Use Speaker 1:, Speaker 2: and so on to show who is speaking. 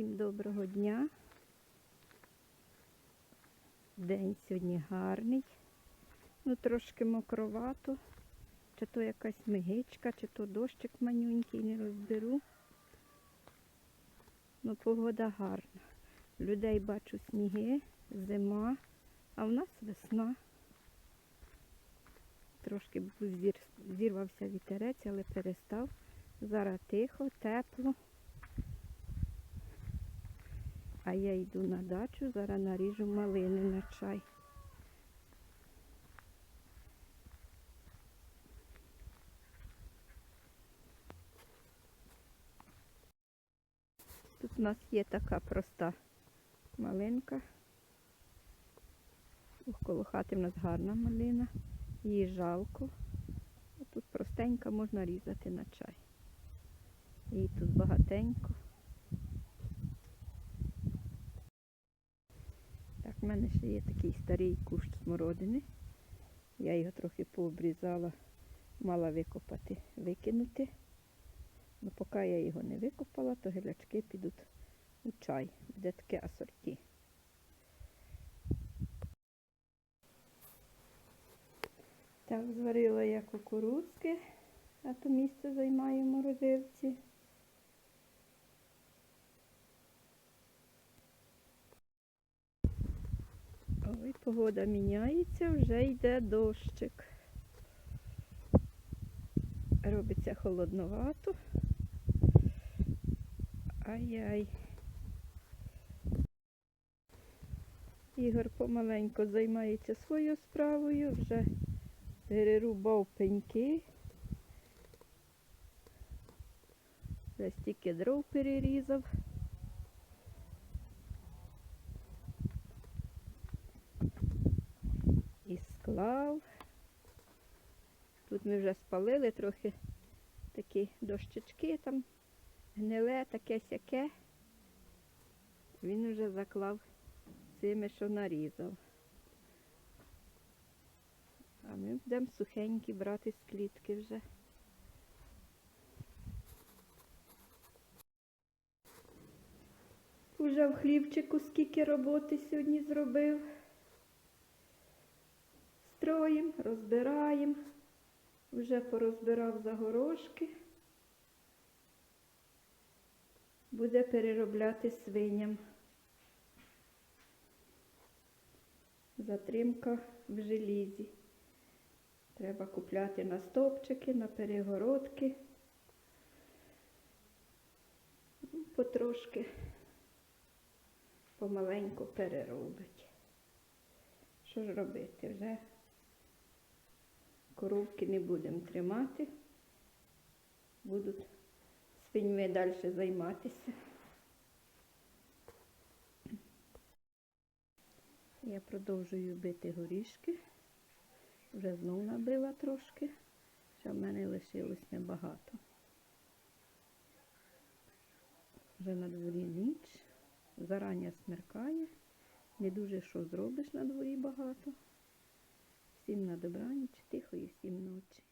Speaker 1: Всім доброго дня. День сьогодні гарний. Ну трошки мокровато. Чи то якась мигичка, чи то дощик манюнький, не розберу. Ну погода гарна. Людей бачу сніги, зима, а в нас весна. Трошки зірвався вітерець, але перестав. Зараз тихо, тепло. А я йду на дачу, зараз наріжу малини на чай. Тут у нас є така проста малинка. Коло хати в нас гарна малина. Її жалко. Тут простенька можна різати на чай. Її тут багатенько. В мене ще є такий старий кущ смородини. Я його трохи пообрізала, мала викопати, викинути. Ну, поки я його не викопала, то гілячки підуть у чай. Буде таке асорті. Так, зварила я кукурудзки, а то місце займаю морозивці. Ой, погода міняється, вже йде дощик. Робиться холодновато. Ай-яй. Ігор помаленько займається своєю справою, вже перерубав пеньки. Вже стільки дров перерізав. Склав. Тут ми вже спалили трохи такі дощечки там, гниле, таке сяке. Він вже заклав цими, що нарізав. А ми будемо сухенькі брати з клітки вже. Уже в хлібчику скільки роботи сьогодні зробив. Строїм, розбираємо. Вже порозбирав загорошки. Буде переробляти свиням. Затримка в желізі. Треба купляти на стовпчики, на перегородки. Потрошки помаленьку переробить. Що ж робити? Вже коровки не будемо тримати. Будуть свиньми далі займатися. Я продовжую бити горішки. Вже знов набила трошки. Ще в мене лишилось небагато. Вже на дворі ніч. Зарання смеркає. Не дуже що зробиш на дворі багато. Всім на добраніч, тихої всім ночі.